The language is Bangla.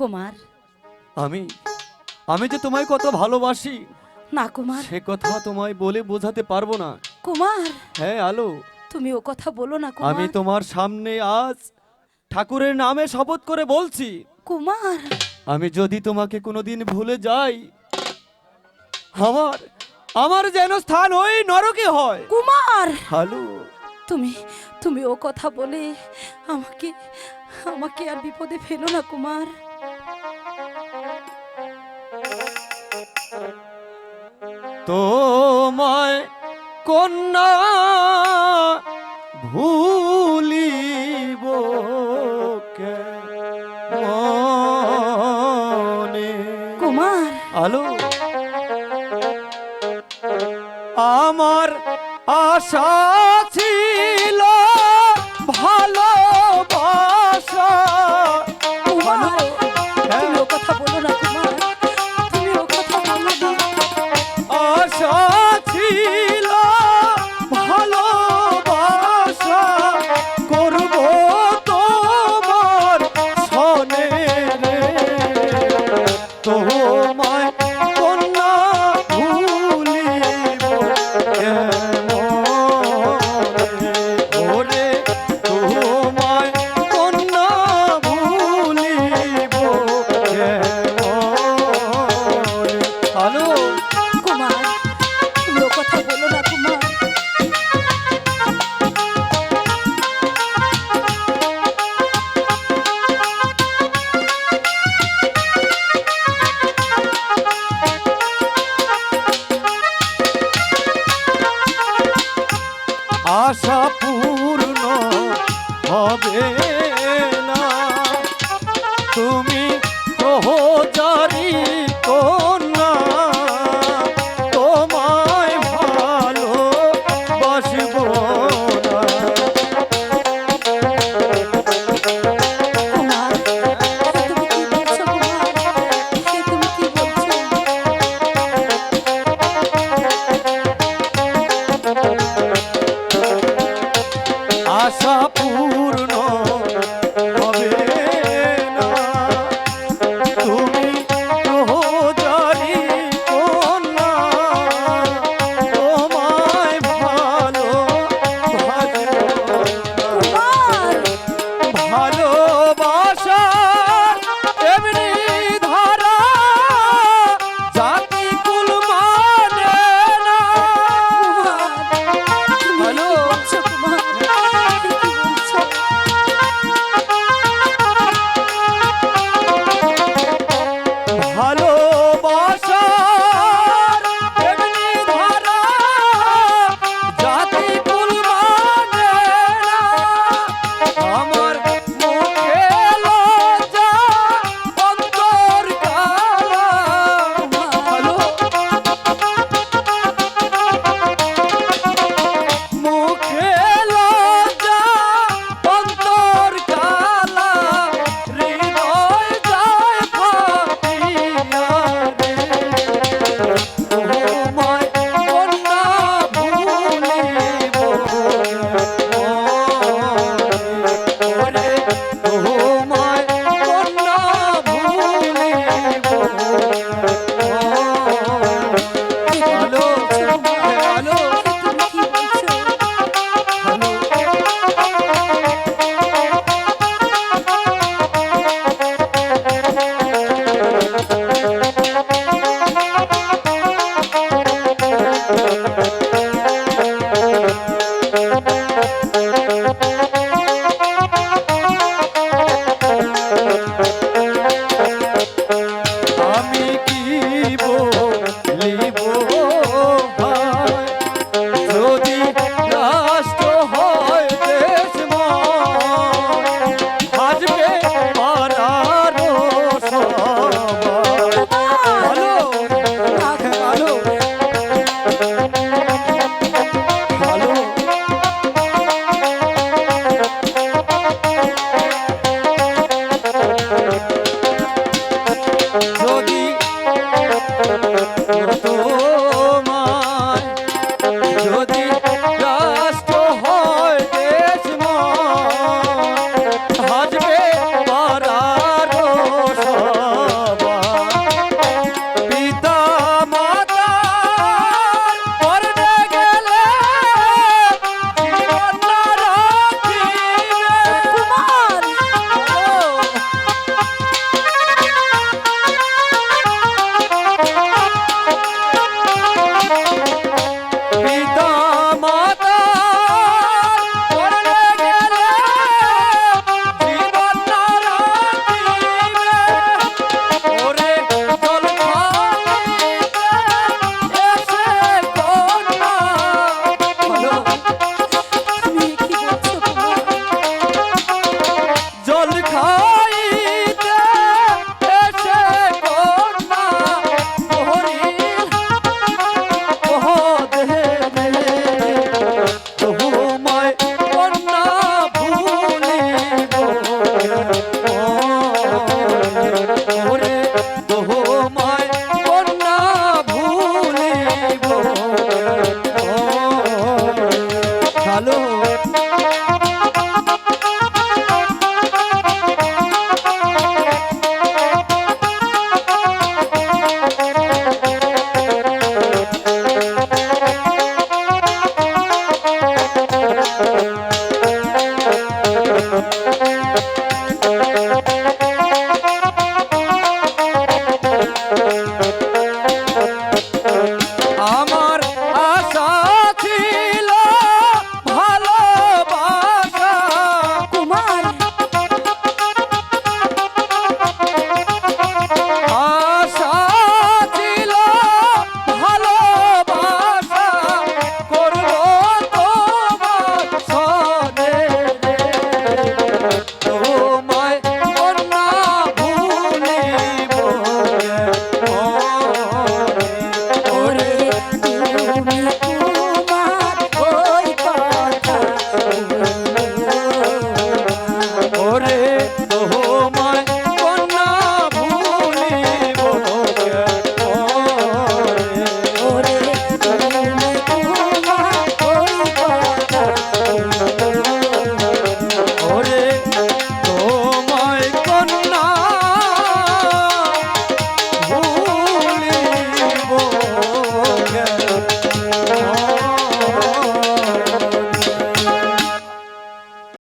কুমার আমি আমি যে তোমায় কত ভালোবাসি না কুমার সে কথা তোমায় বলে বোঝাতে পারব না। কুমার। হ্যাঁ আলো। তুমি ও কথা বলো না কুমার। আমি তোমার সামনে আজ ঠাকুরের নামে শপথ করে বলছি। কুমার। আমি যদি তোমাকে কোনোদিন ভুলে যাই আমার আমার যেন স্থান ওই নরকে হয়। কুমার। হ্যালো তুমি তুমি ও কথা বলে আমাকে আমাকে আর বিপদে ফেলো না কুমার। তোমায় কন্যা ভুলিব মনে কুমার। আলো। আমার আশা হবে না। তুমি প্রহচারী কন্যা তোমায় ভালো বাসব আশা পু